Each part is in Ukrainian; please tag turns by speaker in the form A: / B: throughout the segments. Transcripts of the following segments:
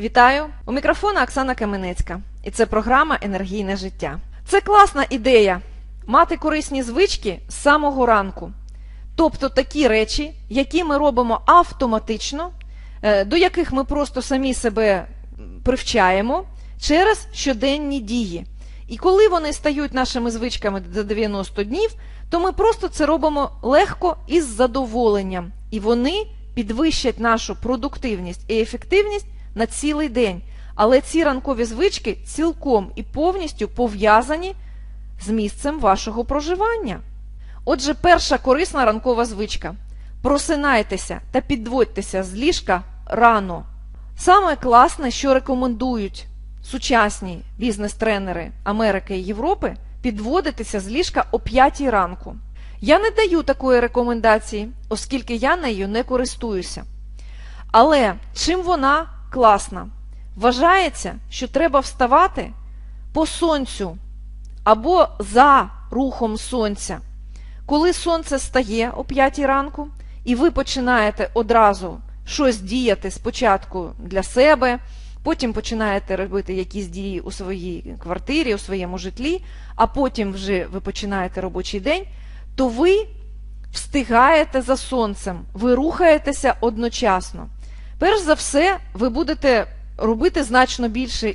A: Вітаю! У мікрофона Оксана Каменецька, і це програма Енергійне життя. Це класна ідея мати корисні звички з самого ранку. Тобто такі речі, які ми робимо автоматично, е, до яких ми просто самі себе привчаємо через щоденні дії. І коли вони стають нашими звичками за 90 днів, то ми просто це робимо легко і з задоволенням. І вони підвищать нашу продуктивність і ефективність на цілий день. Але ці ранкові звички цілком і повністю пов'язані з місцем вашого проживання. Отже, перша корисна ранкова звичка. Просинайтеся та підводьтеся з ліжка рано. Саме класне, що рекомендують сучасні бізнес-тренери Америки і Європи, підводитися з ліжка о 5 ранку. Я не даю такої рекомендації, оскільки я нею не користуюся. Але чим вона класна? Вважається, що треба вставати по сонцю або за рухом сонця. Коли сонце стає о 5 ранку, і ви починаєте одразу щось діяти спочатку для себе, потім починаєте робити якісь дії у своїй квартирі, у своєму житлі, а потім вже ви починаєте робочий день, то ви встигаєте за сонцем, ви рухаєтеся одночасно. Перш за все, ви будете робити значно більше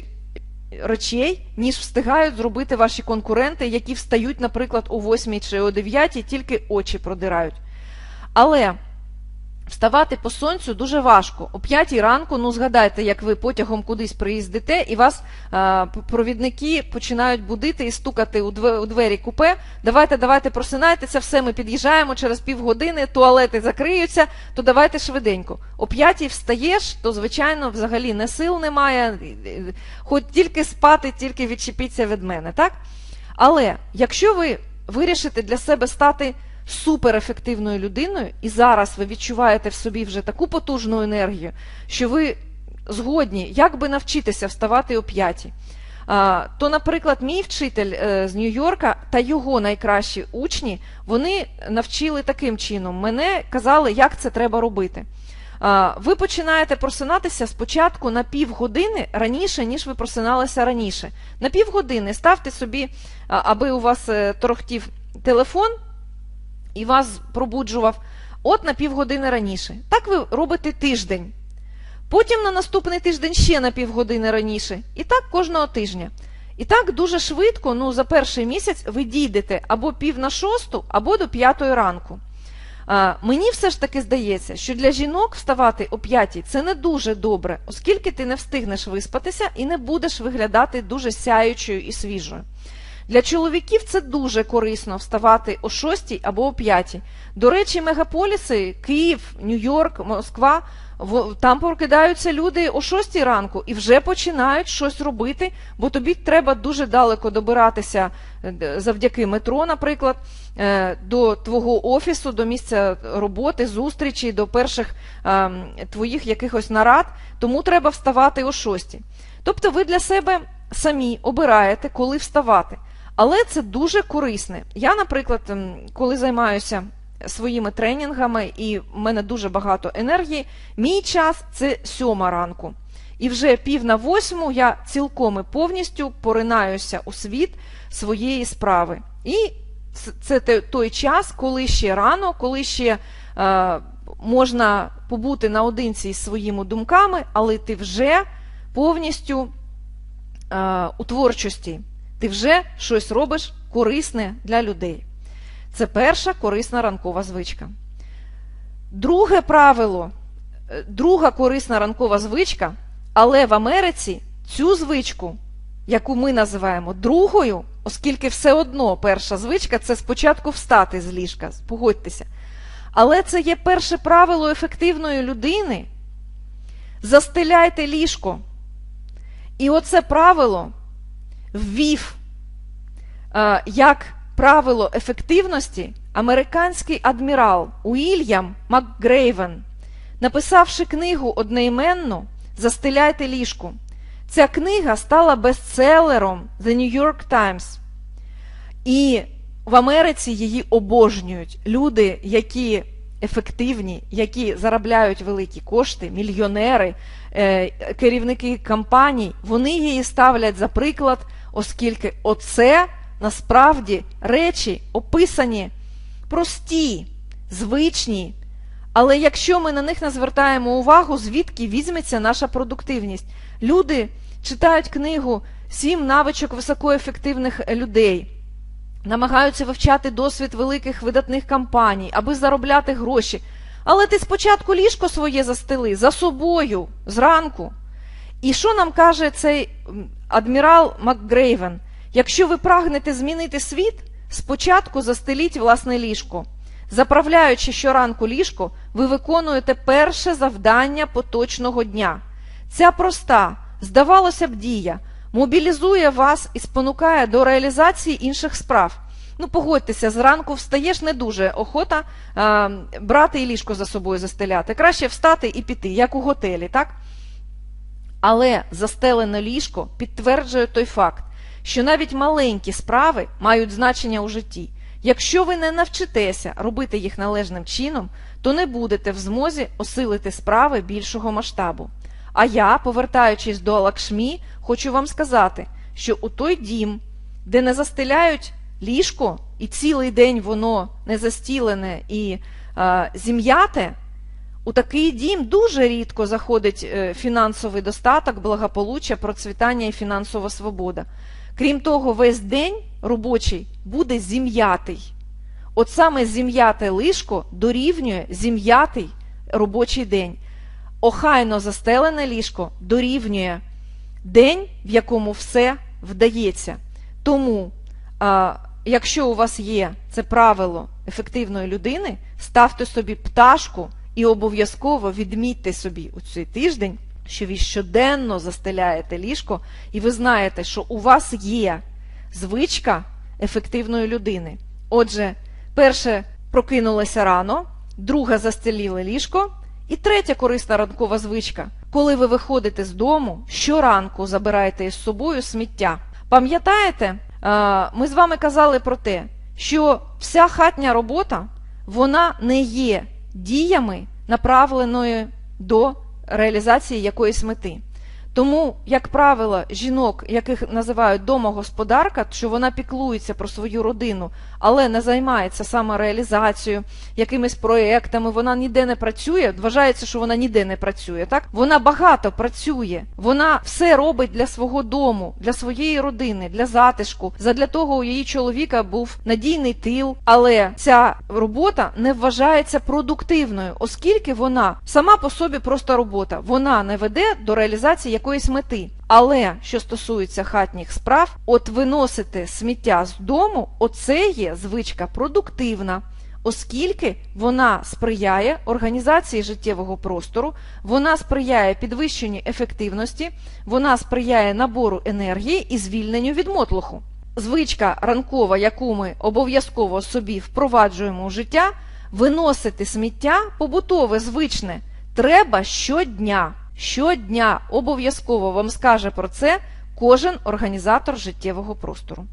A: речей, ніж встигають зробити ваші конкуренти, які встають, наприклад, о 8 чи о 9, тільки очі продирають. Але вставати по сонцю дуже важко. О 5 ранку, ну згадайте, як ви потягом кудись приїздите, і вас а, провідники починають будити і стукати у двері, купе. Давайте, давайте, просинайтеся, все, ми під'їжджаємо через півгодини, туалети закриються, то давайте швиденько. О 5 встаєш, то, звичайно, взагалі не сил немає, хоч тільки спати, тільки відчепіться від мене, так? Але якщо ви вирішите для себе стати суперефективною людиною, і зараз ви відчуваєте в собі вже таку потужну енергію, що ви згодні, як би навчитися вставати о п'ятій. То, наприклад, мій вчитель е, з Нью-Йорка та його найкращі учні вони навчили таким чином. Мене казали, як це треба робити. Ви починаєте просинатися спочатку на півгодини раніше, ніж ви просиналися раніше. На півгодини ставте собі, аби у вас е, торохтів телефон і вас пробуджував от на півгодини раніше. Так ви робите тиждень. Потім на наступний тиждень ще на півгодини раніше. І так кожного тижня. І так дуже швидко, ну за перший місяць, ви дійдете або пів на шосту, або до п'ятої ранку. А, Мені все ж таки здається, що для жінок вставати о п'ятій це не дуже добре, оскільки ти не встигнеш виспатися і не будеш виглядати дуже сяючою і свіжою. Для чоловіків це дуже корисно вставати о 6 або о 5. До речі, мегаполіси, Київ, Нью-Йорк, Москва, там прокидаються люди о 6 ранку і вже починають щось робити, бо тобі треба дуже далеко добиратися е, завдяки метро, наприклад, е, до твого офісу, до місця роботи, зустрічі, до перших ем, твоїх якихось нарад, тому треба вставати о 6. Тобто ви для себе самі обираєте, коли вставати. Але це дуже корисне. Я, наприклад, ем, коли займаюся своїми тренінгами, і в мене дуже багато енергії, мій час це сьома ранку. І вже пів на восьму я цілком і повністю поринаюся у світ своєї справи. І це той час, коли ще рано, коли ще е, можна побути наодинці із своїми думками, але ти вже повністю е, у творчості ти вже щось робиш корисне для людей. Це перша корисна ранкова звичка. Друге правило, е, друга корисна ранкова звичка, але в Америці цю звичку, яку ми називаємо другою, оскільки все одно перша звичка це спочатку встати з ліжка, погодьтеся. Але це є перше правило ефективної людини. Застеляйте ліжко. І оце правило ввів е, як правило ефективності американський адмірал Уільям Макгрейвен, написавши книгу одноіменну Застеляйте ліжку. Ця книга стала бестселером The New York Times. І в Америці її обожнюють люди, які ефективні, які заробляють великі кошти, мільйонери, е, керівники компаній, вони її ставлять за приклад, оскільки оце насправді речі описані прості, звичні. Але якщо ми на них не звертаємо увагу, звідки візьметься наша продуктивність? Люди читають книгу Сім навичок високоефективних людей, намагаються вивчати досвід великих видатних компаній, аби заробляти гроші. Але ти спочатку ліжко своє застели за собою зранку. І що нам каже цей адмірал МакГрейвен? Якщо ви прагнете змінити світ, спочатку застеліть власне ліжко. Заправляючи щоранку ліжко, ви виконуєте перше завдання поточного дня. Ця проста, здавалося б, дія мобілізує вас і спонукає до реалізації інших справ. Ну, погодьтеся, зранку встаєш не дуже охота а, брати і ліжко за собою застеляти. Краще встати і піти, як у готелі, так? Але застелене ліжко підтверджує той факт, що навіть маленькі справи мають значення у житті. Якщо ви не навчитеся робити їх належним чином, то не будете в змозі осилити справи більшого масштабу. А я, повертаючись до Лакшмі, хочу вам сказати, що у той дім, де не застеляють ліжко, і цілий день воно не застілене і а, зім'яте, у такий дім дуже рідко заходить е, фінансовий достаток, благополуччя, процвітання і фінансова свобода. Крім того, весь день робочий буде зім'ятий. От саме зім'яте ліжко дорівнює зім'ятий робочий день. Охайно застелене ліжко дорівнює день, в якому все вдається. Тому, якщо у вас є це правило ефективної людини, ставте собі пташку і обов'язково відмітьте собі у цей тиждень, що ви щоденно застеляєте ліжко, і ви знаєте, що у вас є звичка ефективної людини. Отже, перше прокинулося рано, друге застеліли ліжко, і третя корисна ранкова звичка. Коли ви виходите з дому, щоранку забираєте із собою сміття. Пам'ятаєте, ми з вами казали про те, що вся хатня робота вона не є діями, направленою до реалізації якоїсь мети. Тому, як правило, жінок, яких називають домогосподарка, що вона піклується про свою родину, але не займається самореалізацією, якимись проєктами, вона ніде не працює, вважається, що вона ніде не працює. Так вона багато працює, вона все робить для свого дому, для своєї родини, для затишку. Задля того у її чоловіка був надійний тил, але ця робота не вважається продуктивною, оскільки вона сама по собі просто робота, вона не веде до реалізації якоїсь мети. Але що стосується хатніх справ, от виносити сміття з дому, оце є звичка продуктивна. Оскільки вона сприяє організації життєвого простору, вона сприяє підвищенню ефективності, вона сприяє набору енергії і звільненню від мотлуху. Звичка ранкова, яку ми обов'язково собі впроваджуємо у життя, виносити сміття побутове, звичне, треба щодня. Щодня обов'язково вам скаже про це кожен організатор життєвого простору.